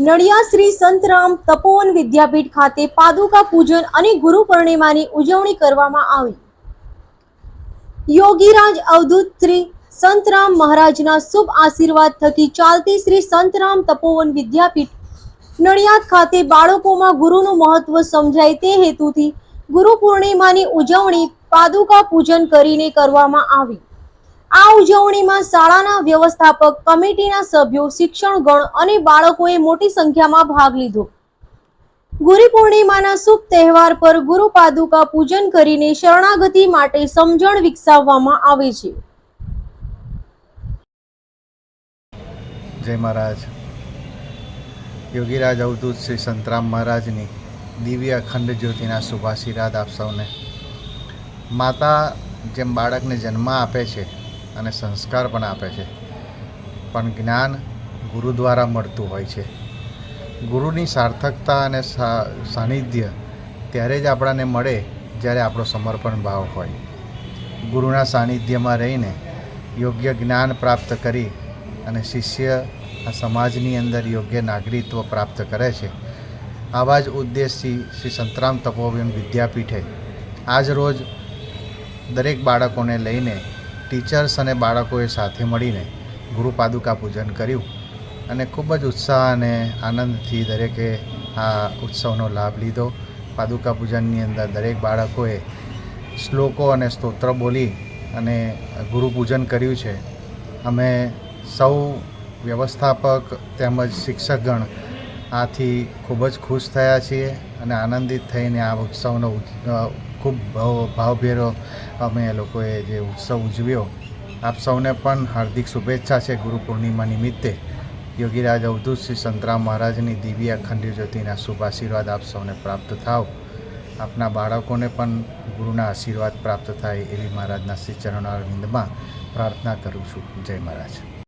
નડિયાદ શ્રી સંતરામ તપોવન વિદ્યાપીઠ ખાતે પાદુકા પૂજન અને ગુરુ પૂર્ણિમાની ઉજવણી કરવામાં આવી. યોગીરાજ અવધૂત શ્રી સંતરામ મહારાજના શુભ આશીર્વાદ થકી ચાલતી શ્રી સંતરામ તપોવન વિદ્યાપીઠ નડિયાદ ખાતે બાળકોમાં ગુરુનું મહત્વ સમજાય તે હેતુથી ગુરુ પૂર્ણિમાની ઉજવણી પાદુકા પૂજન કરીને કરવામાં આવી. આ ઉજવણીમાં શાળાના વ્યવસ્થાપક, કમિટીના સભ્યો, શિક્ષણગણ અને બાળકોએ મોટી સંખ્યામાં ભાગ લીધો. ગુરુ પૂર્ણિમાના શુભ તહેવાર પર ગુરુ પાદુકા પૂજન કરીને શરણાગતિ માટે સમજણ વિકસાવવામાં આવે છે. જય મહારાજ. યોગીરાજ અવધૂત શ્રી સંતરામ મહારાજની દિવ્ય અખંડ જ્યોતિના શુભાશીર્વાદ આપ સૌને. માતા જેમ બાળકને જન્મ આપે છે અને સંસ્કાર પણ આપે છે. પણ જ્ઞાન ગુરુ દ્વારા મળતું હોય છે. ગુરુની સાર્થકતા અને સાનિધ્ય ત્યારે જ આપણાને મળે જ્યારે આપણો સમર્પણ ભાવ હોય. ગુરુના સાનિધ્યમાં રહીને યોગ્ય જ્ઞાન પ્રાપ્ત કરી અને શિષ્ય આ સમાજની અંદર યોગ્ય નાગરિકત્વ પ્રાપ્ત કરે છે. આવા જ ઉદ્દેશથી શ્રી સંતરામ તપોવન વિદ્યાપીઠે આજ રોજ દરેક બાળકોને લઈને ટીચર્સ અને બાળકોએ સાથે મળીને ગુરુ પાદુકા પૂજન કર્યું અને ખૂબ જ ઉત્સાહ અને આનંદથી દરેકે આ ઉત્સવનો લાભ લીધો. પાદુકા પૂજનની અંદર દરેક બાળકોએ શ્લોકો અને સ્તોત્ર બોલી અને ગુરુ પૂજન કર્યું છે. અમે સૌ વ્યવસ્થાપક તેમજ શિક્ષકગણ આથી ખૂબ જ ખુશ થયા છીએ અને આનંદિત થઈને આ ઉત્સવનો ખૂબ ભાવ, ભાવભેરો અમે એ લોકોએ જે ઉત્સવ ઉજવ્યો. આપ સૌને પણ હાર્દિક શુભેચ્છા છે ગુરુ પૂર્ણિમા નિમિત્તે. યોગીરાજ અવધૂત શ્રી સંતરામ મહારાજની દિવ્ય અખંડ જ્યોતિના શુભ આશીર્વાદ આપ સૌને પ્રાપ્ત થાવ. આપના બાળકોને પણ ગુરુના આશીર્વાદ પ્રાપ્ત થાય એવી મહારાજના શ્રી ચરણારવિંદમાં પ્રાર્થના કરું છું. જય મહારાજ.